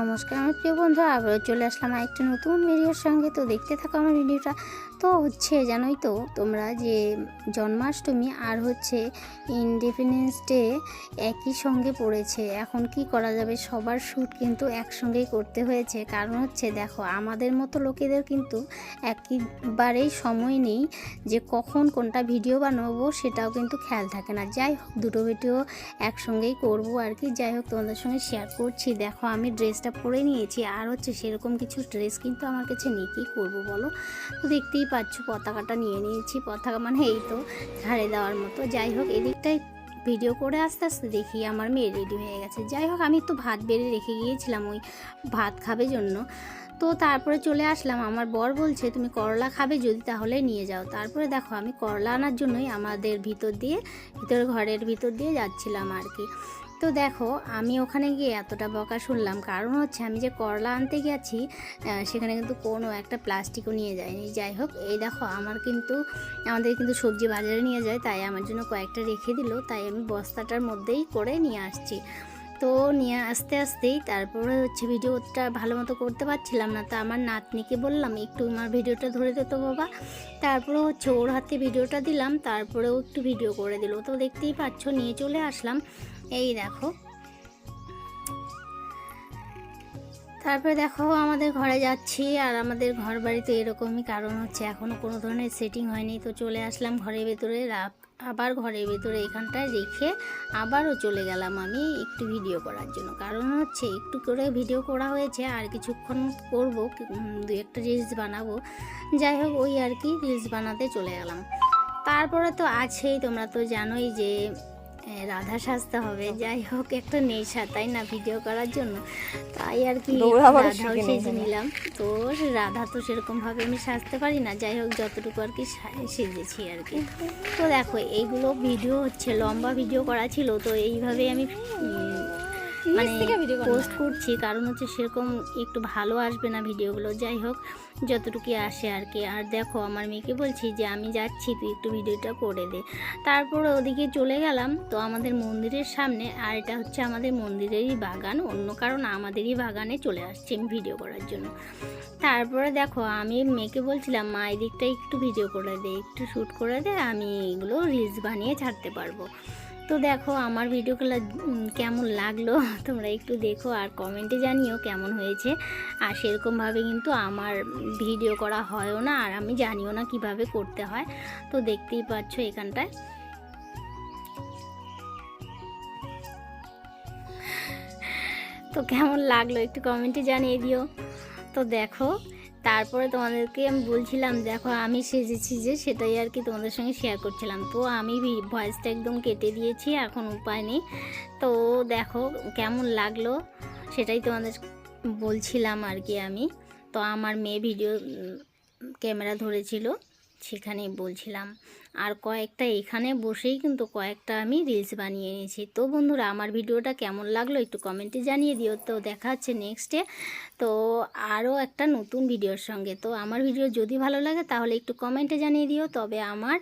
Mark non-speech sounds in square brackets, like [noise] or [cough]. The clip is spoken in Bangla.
নমস্কার আমার প্রিয় বন্ধু আবার চলে আসলাম একটা নতুন ভিডিওর সঙ্গে। তো দেখতে থাকো আমার ভিডিওটা তো হচ্ছে জানোই তো, তোমরা যে জন্মাষ্টমী আর হচ্ছে ইন্ডিপেন্ডেন্স ডে একই সঙ্গে পড়েছে, এখন কি করা যাবে? সবার শ্যুট কিন্তু একসঙ্গেই করতে হয়েছে। কারণ হচ্ছে দেখো, আমাদের মতো লোকেদের কিন্তু একেবারেই সময় নেই যে কখন কোনটা ভিডিও বানাবো, সেটাও কিন্তু খেয়াল থাকে না। যাই হোক, দুটো ভিডিও একসঙ্গেই করব আর কি। যাই হোক, তোমাদের সঙ্গে শেয়ার করছি। দেখো, আমি ড্রেসটা পরে নিয়েছি আর হচ্ছে সেরকম কিছু ড্রেস কিন্তু আমার কাছে নেই। কী করব বলো? তো দেখতেই পাচ্ছ, পতাকাটা নিয়ে নিয়েছি। পতাকা মানে এই তো, ঝাড়ে দেওয়ার মতো। যাই হোক এদিকটাই ভিডিও করে আস্তে আস্তে দেখি আমার মেয়ে রেডি হয়ে গেছে। যাই হোক, আমি তো ভাত বেড়ে রেখে গিয়েছিলাম ওই ভাত খাবে জন্য। তো তারপরে চলে আসলাম। আমার বর বলছে, তুমি করলা খাবে যদি, তাহলে নিয়ে যাও। তারপরে দেখো, আমি করলা আনার জন্যই আমাদের ভিতর দিয়ে, ভিতর ঘরের ভিতর দিয়ে যাচ্ছিলাম আর কি। তো দেখো, আমি ওখানে গিয়ে এতটা বকা শুনলাম। কারণ হচ্ছে আমি যে করলা আনতে গেছি সেখানে কিন্তু কোনো একটা প্লাস্টিকও নিয়ে যায়নি। যাই হোক, এই দেখো, আমার কিন্তু, আমাদের কিন্তু সবজি বাজারে নিয়ে যায়, তাই আমার জন্য কয়েকটা রেখে দিল। তাই আমি বস্তাটার মধ্যেই করে নিয়ে আসছি। তো নিয়ে আস্তে আস্তেই তারপরে হচ্ছে ভিডিওটা ভালো মতো করতে পারছিলাম না। তো আমার নাতনিকে বললাম, একটু আমার ভিডিওটা ধরে দে তো বাবা। তারপরে হচ্ছে ওর হাতে ভিডিওটা দিলাম, তারপরেও একটু ভিডিও করে দিল। তো দেখতেই পাচ্ছ, নিয়ে চলে আসলাম। এই দেখো তারপরে দেখো আমাদের ঘরে যাচ্ছি, আর আমাদের ঘর বাড়িতে এরকমই কারণ হচ্ছে এখনও কোনো ধরনের সেটিং হয়নি। তো চলে আসলাম ঘরের ভেতরে আবার ঘরের ভেতরে এখানটায় রেখে আবারও চলে গেলাম আমি একটু ভিডিও করার জন্য। কারণ হচ্ছে একটু করে ভিডিও করা হয়েছে, আর কিছুক্ষণ করব দু একটা রিলস বানাবো। যাই হোক, ওই আর কি রিলস বানাতে চলে গেলাম। তারপরে তো আছেই, তোমরা তো জানোই যে রাধা সাজতে হবে। যাই হোক একটা নেশা তাই না ভিডিও করার জন্য? তাই আর কি রাধাও সেজে নিলাম। তো রাধা তো সেরকমভাবে আমি সাজতে পারি না। যাই হোক যতটুকু আর কি সেজেছি আর কি। তো দেখো এইগুলো ভিডিও হচ্ছে লম্বা ভিডিও করা ছিল তো এইভাবে আমি মানে পোস্ট করছি কারণ হচ্ছে সেরকম একটু ভালো আসবে না ভিডিওগুলো যাই হোক যতটুকু আসে আর কি। আর দেখো আমার মেয়েকে বলছি যে আমি যাচ্ছি তুই একটু ভিডিওটা করে দে। তারপর ওদিকে চলে গেলাম তো আমাদের মন্দিরের সামনে আর এটা হচ্ছে আমাদের মন্দিরেরই বাগান অন্য কারণ আমাদেরই বাগানে চলে আসছি আমি ভিডিও করার জন্য। তারপরে দেখো আমি মেয়েকে বলছিলাম মা এই দিকটা একটু ভিডিও করে দে একটু শ্যুট করে দে আমি এগুলো রিলস বানিয়ে ছাড়তে পারব। তো দেখো, আমার ভিডিওগুলো কেমন লাগল [laughs] তোমরা একটু দেখো আর কমেন্টে জানিও কেমন হয়েছে। আর সেরকমভাবে কিন্তু আমার ভিডিও করা হয়ও না, আর আমি জানিও না কীভাবে করতে হয়। তো দেখতেই পাচ্ছ এখানটায়। তো কেমন লাগল একটু কমেন্টে জানিয়ে দিও। তো দেখো তারপরে তোমাদেরকে আমি বলছিলাম, দেখো আমি সেজেছি যে সেটাই আর কি তোমাদের সঙ্গে শেয়ার করছিলাম। তো আমি ভয়েসটা একদম কেটে দিয়েছি, এখন উপায় নেই। তো দেখো কেমন লাগল সেটাই তোমাদের বলছিলাম আর কি আমি। তো আমার মেয়ে ভিডিও ক্যামেরা ধরেছিল। সেখানেই বলছিলাম। আর কয়েকটা এখানে বসেই কিন্তু কয়েকটা আমি রিলস বানিয়ে নিয়েছি তো বন্ধুরা, আমার ভিডিওটা কেমন লাগল একটু কমেন্টে জানিয়ে দিও। তো দেখা হচ্ছে নেক্সটে তো আরও একটা নতুন ভিডিওর সঙ্গে। তো আমার ভিডিও যদি ভালো লাগে তাহলে একটু কমেন্টে জানিয়ে দিও। তবে আমার